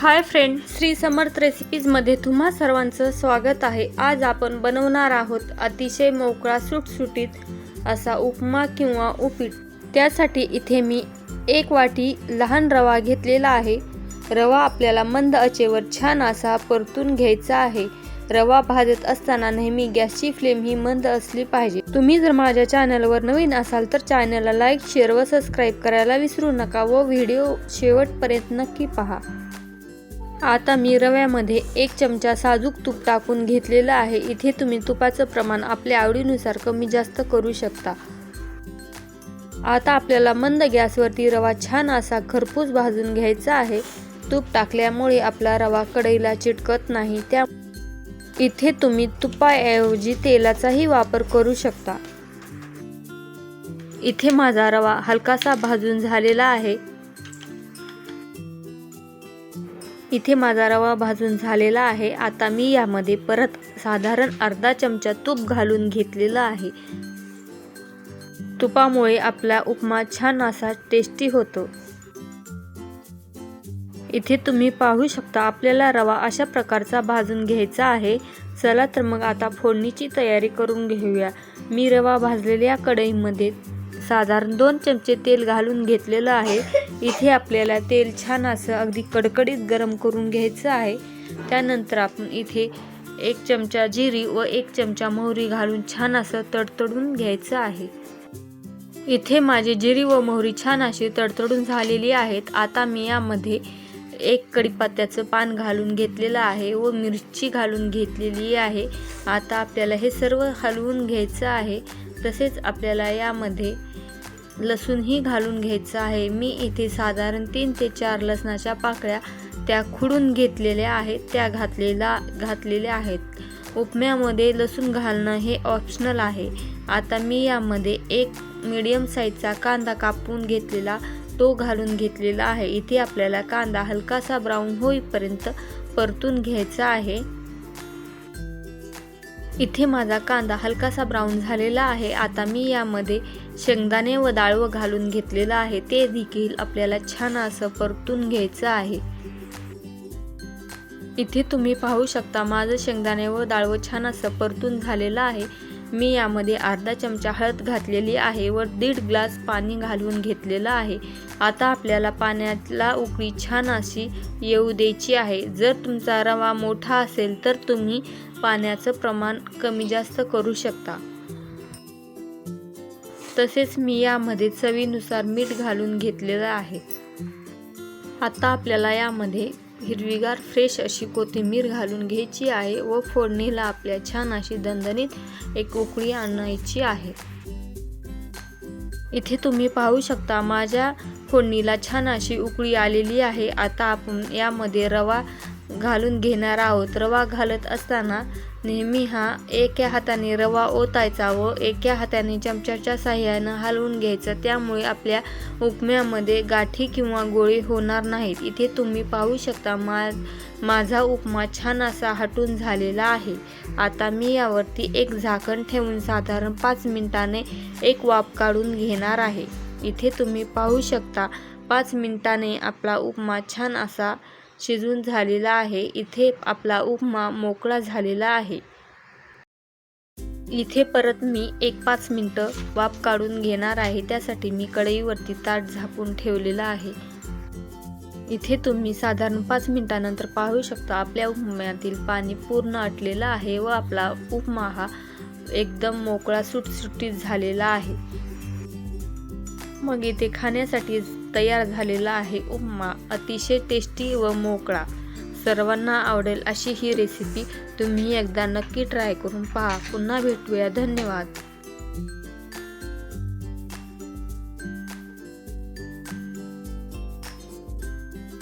Hi friend Shri Samarth रेसिपीजमध्ये तुम्हा सर्वांचं स्वागत आहे. आज आपण बनवणार आहोत अतिशय मोकळा सुटसुटीत असा उपमा किंवा उपीट. त्यासाठी इथे मी एक वाटी लहान रवा घेतलेला आहे. रवा आपल्याला मंद अचेवर छान असा परतून घ्यायचा आहे. रवा भाजत असताना नेहमी गॅसची फ्लेम ही मंद असली पाहिजे. तुम्ही जर माझ्या चॅनलवर नवीन असाल तर चॅनलला लाईक शेअर व सबस्क्राईब करायला विसरू नका व व्हिडिओ शेवटपर्यंत नक्की पहा. आता मी रव्यामध्ये एक चमचा साजूक तूप टाकून घेतलेलं आहे. इथे तुम्ही तुपाचं प्रमाण आपल्या आवडीनुसार कमी जास्त करू शकता. आता आपल्याला मंद गॅसवरती रवा छान असा खरपूस भाजून घ्यायचा आहे. तूप टाकल्यामुळे आपला रवा कढईला चिटकत नाही. त्या इथे तुम्ही तुपाऐवजी तेलाचाही वापर करू शकता. इथे माझा रवा हलकासा भाजून झालेला आहे. इथे माझा रवा भाजून झालेला आहे. आता मी यामध्ये परत साधारण अर्धा चमचा तूप घालून घेतलेला आहे. तुपामुळे आपला उपमा छान असा टेस्टी होतो. इथे तुम्ही पाहू शकता आपल्याला रवा अशा प्रकारचा भाजून घ्यायचा आहे. चला तर मग आता फोडणीची तयारी करून घेऊया. मी रवा भाजलेल्या कढईमध्ये साधारण दोन चमचे तेल घालून घेतलेलं आहे. इथे आपल्याला तेल छान असं अगदी कडकडीत गरम करून घ्यायचं आहे. त्यानंतर आपण इथे एक चमचा जिरी व एक चमचा मोहरी घालून छान असं तडतडून घ्यायचं आहे. इथे माझी जिरी व मोहरी छान अशी तडतडून झालेली आहेत. आता मी यामध्ये एक कढीपत्त्याचं पान घालून घेतलेलं आहे व मिरची घालून घेतलेली आहे. आता आपल्याला हे सर्व हलवून घ्यायचं आहे. तसेच आपल्याला यामध्ये लसूणही घालून घ्यायचं आहे. मी इथे साधारण तीन ते चार लसणाच्या पाकळ्या त्या खुडून घेतलेल्या आहेत त्या घातलेला घातलेल्या आहेत. उपम्यामध्ये लसूण घालणं हे ऑप्शनल आहे. आता मी यामध्ये एक मीडियम साईजचा कांदा कापून घेतलेला तो घालून घेतलेला आहे. इथे आपल्याला कांदा हलकासा ब्राऊन होईपर्यंत परतून घ्यायचा आहे. इथे माझा कांदा हलकासा ब्राऊन झालेला आहे. आता मी यामध्ये शेंगदाणे व डाळवं घालून घेतलेलं आहे. ते देखील आपल्याला छान असं परतून घ्यायचं आहे. इथे तुम्ही पाहू शकता माझं शेंगदाणे व डाळवं छान असं परतून झालेलं आहे. मी यामध्ये अर्धा चमचा हळद घातलेली आहे व दीड ग्लास पाणी घालून घेतलेलं आहे. आता आपल्याला पाण्याला उकळी छान अशी येऊ द्यायची आहे. जर तुमचा रवा मोठा असेल तर तुम्ही पाण्याचं प्रमाण कमी जास्त करू शकता. तसेच मी यामध्ये चवीनुसार मीठ घालून घेतलेलं आहे. आता आपल्याला यामध्ये हिरवीगार फ्रेश अशी कोथिंबीर घालून घ्यायची आहे व फोडणीला आपल्या छान अशी दणदणीत एक उकळी आणायची आहे. इथे तुम्ही पाहू शकता माझ्या फोडणीला छान अशी उकळी आलेली आहे. आता आपण यामध्ये रवा घालून घेणार आहोत. रवा घालत असताना नेहमी हा एका हाताने रवा ओतायचा व एका हाताने चमच्याच्या साह्यानं हलवून घ्यायचं. त्यामुळे आपल्या उपम्यामध्ये गाठी किंवा गोळी होणार नाहीत. इथे तुम्ही पाहू शकता मा माझा उपमा छान असा हटून झालेला आहे. आता मी यावरती एक झाकण ठेवून साधारण पाच मिनिटाने एक वाफ काढून घेणार आहे. इथे तुम्ही पाहू शकता पाच मिनिटाने आपला उपमा छान असा शिजून झालेला आहे. इथे आपला उपमा मोकळा झालेला आहे. इथे परत मी एक पाच मिनटं वाफ काढून घेणार आहे. त्यासाठी मी कढईवरती ताट झापून ठेवलेला आहे. इथे तुम्ही साधारण पाच मिनटानंतर पाहू शकता आपल्या उपम्यातील पाणी पूर्ण आटलेलं आहे व आपला उपमा हा एकदम मोकळा सुटसुटीत झालेला आहे. मग इथे खाण्यासाठी तयार झालेला आहे. उपमा अतिशय टेस्टी व मोकळा. सर्वांना आवडेल अशी ही रेसिपी तुम्ही एकदा नक्की ट्राय करून पहा. पुन्हा भेटूया. धन्यवाद.